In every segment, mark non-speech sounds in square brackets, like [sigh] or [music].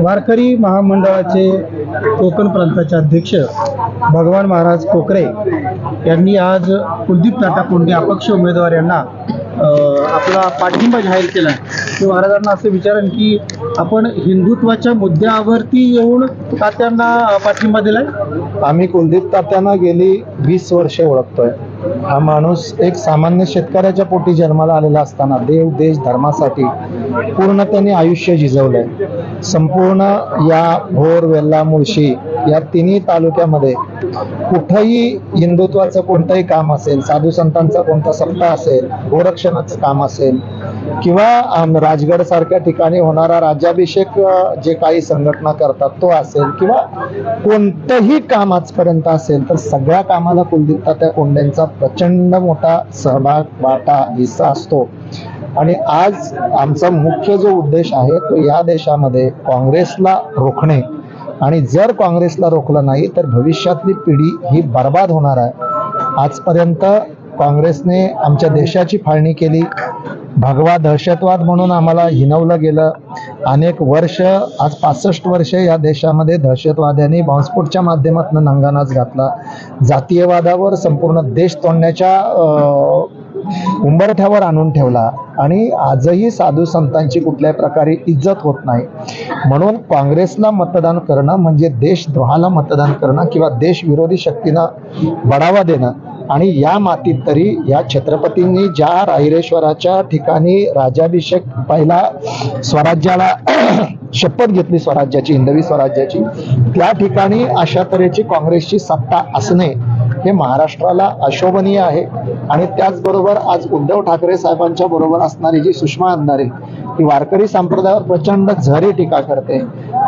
वारकरी महामंडळाचे कोकण प्रांताचे अध्यक्ष भगवान महाराज कोकरे यांनी आज कुलदीप टाटा कोंडे अपक्ष उमेदवार यांना आपला पाठिंबा जाहीर केला आहे महाराजांना असं विचारेन की आपण हिंदुत्वाच्या मुद्द्यावरती येऊन तात्यांना पाठिंबा दिलाय? आम्ही कुलदीप तात्यांना गेली वीस वर्षे ओळखतोय. हा माणूस एक सामान्य शेतकऱ्याच्या पोटी जन्माला आलेला असताना देव देश धर्मासाठी पूर्ण त्यांनी आयुष्य झिजवलंय संपूर्ण या भोर वेल्ला मुळशी या तिन्ही तालुक्यामध्ये कुठंही हिंदुत्वाचं कोणतंही काम असेल साधू संतांचा कोणता सप्ताह असेल गोरक्षणाचं काम असेल किंवा राजगड सारख्या ठिकाणी होणारा राज्याभिषेक जे काही संघटना करतात तो असेल किंवा कोणतंही काम आजपर्यंत असेल तर सगळ्या कामाला कुलदीप त्या कोंडेंचा प्रचंड मोठा सहभाग वाटा हिस्सा असतो. आणि आज आमचा मुख्य जो उद्देश आहे तो या देशामध्ये काँग्रेसला रोखणे. आणि जर काँग्रेसला रोखलं नाही तर भविष्यातली पिढी ही बर्बाद होणार आहे. आजपर्यंत काँग्रेसने आमच्या देशाची फाळणी केली. भगवा दहशतवाद म्हणून आम्हाला हिनवलं गेलं. अनेक वर्ष आज पासष्ट वर्ष या देशामध्ये दहशतवाद्यांनी बॉम्बस्फोटच्या माध्यमातून नंगानाच घातला. जातीयवादावर संपूर्ण देश तोडण्याच्या उंबरठ्यावर आणून ठेवला. आणि आजही साधू संतांची कुठल्याही प्रकारे इज्जत होत नाही. म्हणून काँग्रेसला मतदान करणं म्हणजे देशद्रोहाला मतदान करणं किंवा देशविरोधी शक्तींना बढावा देणं. आणि या मातीत तरी या छत्रपतींनी ज्या राहिरेश्वराच्या ठिकाणी राजाभिषेक पहिला स्वराज्याला [clears throat] शपथ घेतली स्वराज्याची हिंदवी स्वराज्याची त्या ठिकाणी अशा तऱ्हेची काँग्रेसची सत्ता असणे हे महाराष्ट्राला अशोभनीय आहे. आणि त्याचबरोबर आज उद्धव ठाकरे साहेबांच्या बरोबर असणारी जी सुषमा अंधारे की वारकरी संप्रदायावर प्रचंड झरी टीका करते.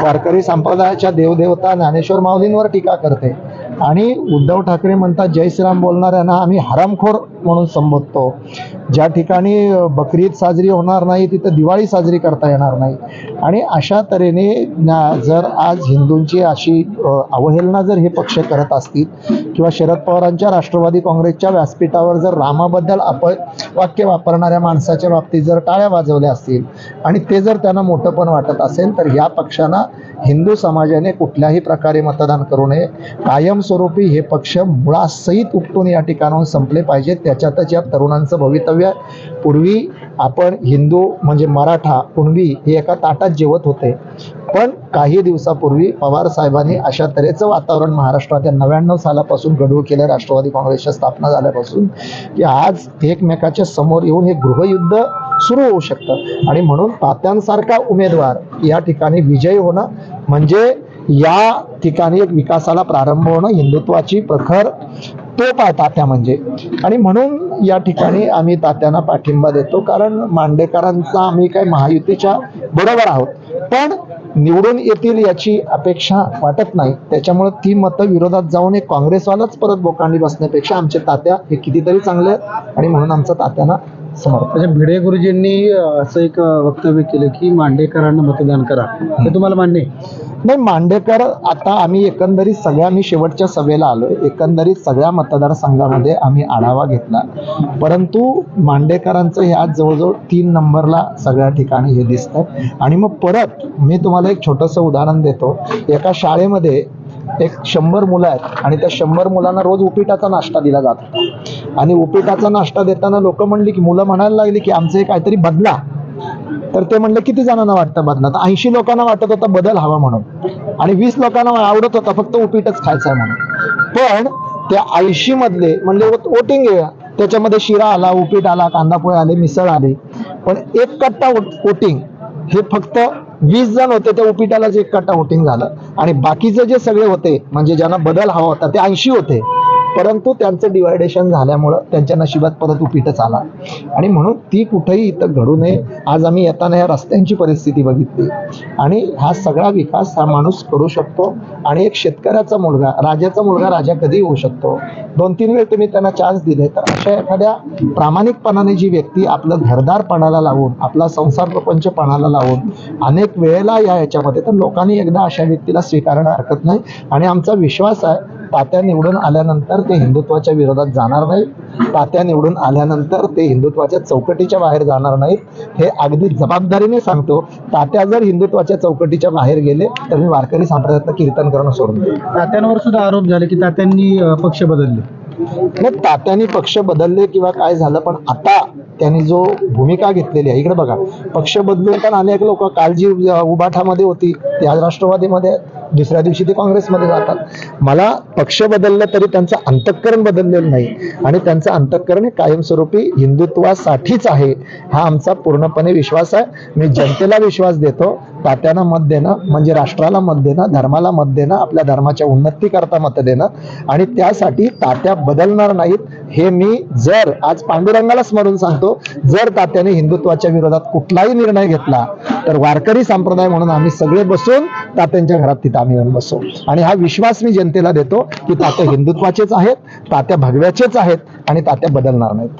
वारकरी संप्रदायाच्या देवदेवता ज्ञानेश्वर माऊलींवर टीका करते. आणि उद्धव ठाकरे म्हणतात जय श्रीराम बोलणाऱ्यांना आम्ही हरामखोर म्हणून संबोधतो. ज्या ठिकाणी बकरीद साजरी होणार नाही तिथं दिवाळी साजरी करता येणार नाही. आणि अशा तऱ्हेने जर आज हिंदूंची अशी अवहेलना जर हे पक्ष करत असतील किंवा शरद पवारांच्या राष्ट्रवादी काँग्रेसच्या व्यासपीठावर जर रामाबद्दल अप वाक्य वापरणाऱ्या माणसाच्या बाबतीत जर टाळ्या वाजवल्या असतील आणि ते जर त्यांना मोठं पण वाटत असेल तर या पक्षांना हिंदू समाजाने कुठल्याही प्रकारे मतदान करू नये. कायमस्वरूपी हे पक्ष मुळासहित उपटून या ठिकाणाहून संपले पाहिजेत. त्याच्यातच या तरुणांचं भवितव्य आहे. पूर्वी आपण हिंदू म्हणजे मराठा कुणबी हे एका ताटात जेवत होते. पण काही दिवसापूर्वी पवार साहेबांनी अशा तऱ्हेचं वातावरण महाराष्ट्रात या नव्याण्णव सालापासून गडूळ केलं. राष्ट्रवादी काँग्रेसच्या स्थापना झाल्यापासून की आज एकमेकाच्या समोर येऊन हे गृहयुद्ध सुरू होऊ शकतं. आणि म्हणून तात्यांसारखा उमेदवार या ठिकाणी विजयी होणं म्हणजे या ठिकाणी एक विकासाला प्रारंभ होणं हिंदुत्वाची प्रखर तोप आहे तात्या म्हणजे. आणि म्हणून या ठिकाणी आम्ही तात्यांना पाठिंबा देतो कारण मांडेकरांचा आम्ही काय महायुतीच्या बरोबर आहोत. पण निवडून येतील याची अपेक्षा वाटत नाही. त्याच्यामुळे ती मतं विरोधात जाऊन एक काँग्रेसवालाच परत बोकांडी बसण्यापेक्षा आमचे तात्या हे कितीतरी चांगले आहेत आणि म्हणून आमचा तात्यांना समर्थ म्हणजे भिडे गुरुजींनी असं एक वक्तव्य केलं की मांडेकरांना मतदान करा. हे तुम्हाला मान्य आहे. नाही मांडेकर आता आम्ही एकंदरीत सगळ्या मी शेवटच्या सभेला आलो एकंदरीत सगळ्या मतदारसंघामध्ये आम्ही आढावा घेतला. परंतु मांडेकरांचं ह्या जवळजवळ तीन नंबरला सगळ्या ठिकाणी हे दिसतंय. आणि मग परत मी तुम्हाला एक छोटंसं उदाहरण देतो. एका शाळेमध्ये एक शंभर मुलं आहेत आणि त्या शंभर मुलांना रोज उपिटाचा नाश्ता दिला जात. होता आणि उपिटाचा नाश्ता देताना लोक म्हणली की मुलं म्हणायला लागली की आमचं हे काहीतरी बदला. तर ते म्हणलं किती जणांना वाटतं बदला ऐंशी लोकांना वाटत होता बदल हवा म्हणून. आणि वीस लोकांना आवडत होता फक्त उपीटच खायचं म्हणून. पण त्या ऐंशी मधले म्हणजे वोटिंग त्याच्यामध्ये शिरा आला उपीट आला कांदापोळे आले मिसळ आले. पण एक कट्टा वोटिंग हे फक्त वीस जण होते त्या उपिटालाच एक कट्टा वोटिंग झालं. आणि बाकीचे जे सगळे होते म्हणजे ज्यांना बदल हवा होता ते ऐंशी होते. परंतु त्यांचं डिवायडेशन झाल्यामुळं त्यांच्या नशिबात परत उपीटच आला. आणि म्हणून ती कुठेही इथं घडू नये. आज आम्ही येताना या रस्त्यांची परिस्थिती बघितली. आणि हा सगळा विकास हा माणूस करू शकतो. आणि एक शेतकऱ्याचा मुलगा राजाचा मुलगा राजा कधी होऊ शकतो. दोन तीन वेळ तुम्ही त्यांना चान्स दिले तर अशा एखाद्या प्रामाणिकपणाने जी व्यक्ती आपलं घरदारपणाला लावून आपला संसार प्रपंच पणाला लावून अनेक वेळेला या याच्यामध्ये तर लोकांनी एकदा अशा व्यक्तीला स्वीकारणं हरकत नाही. आणि आमचा विश्वास आहे तात्या निवडून आल्यानंतर ते हिंदुत्वाच्या विरोधात जाणार नाहीत. तात्या निवडून आल्यानंतर ते हिंदुत्वाच्या चौकटीच्या बाहेर जाणार नाहीत. हे अगदी जबाबदारीने सांगतो. तात्या जर हिंदुत्वाच्या चौकटीच्या बाहेर गेले तर मी वारकरी संप्रदायातलं कीर्तन करणं सोडून तात्यांवर सुद्धा आरोप झाले की तात्यांनी पक्ष बदलले. मग तात्याने पक्ष बदलले किंवा काय झालं पण आता त्यांनी जो भूमिका घेतलेली आहे इकडे बघा. पक्ष बदलून पण अनेक लोक काळजी उबाठामध्ये होती. या राष्ट्रवादीमध्ये दुसऱ्या दिवशी ते काँग्रेसमध्ये जातात मला पक्ष बदललं तरी त्यांचं अंतःकरण बदललेलं नाही. आणि त्यांचं अंतःकरण हे कायमस्वरूपी हिंदुत्वासाठीच आहे हा आमचा पूर्णपणे विश्वास आहे. मी जनतेला विश्वास देतो तात्यांना मत देणं म्हणजे राष्ट्राला मत देणं धर्माला मत देणं आपल्या धर्माच्या उन्नतीकरता मत देणं. आणि त्यासाठी तात्या बदलणार नाहीत हे मी जर आज पांडुरंगाला स्मरून सांगतो जर तात्याने हिंदुत्वाच्या विरोधात कुठलाही निर्णय घेतला तर वारकरी संप्रदाय म्हणून आम्ही सगळे बसून तात्यांच्या घरात तिथं आम्ही येऊन बसू. आणि हा विश्वास मी जनतेला देतो की तात्या हिंदुत्वाचेच आहेत तात्या भगव्याचेच आहेत आणि तात्या बदलणार नाहीत.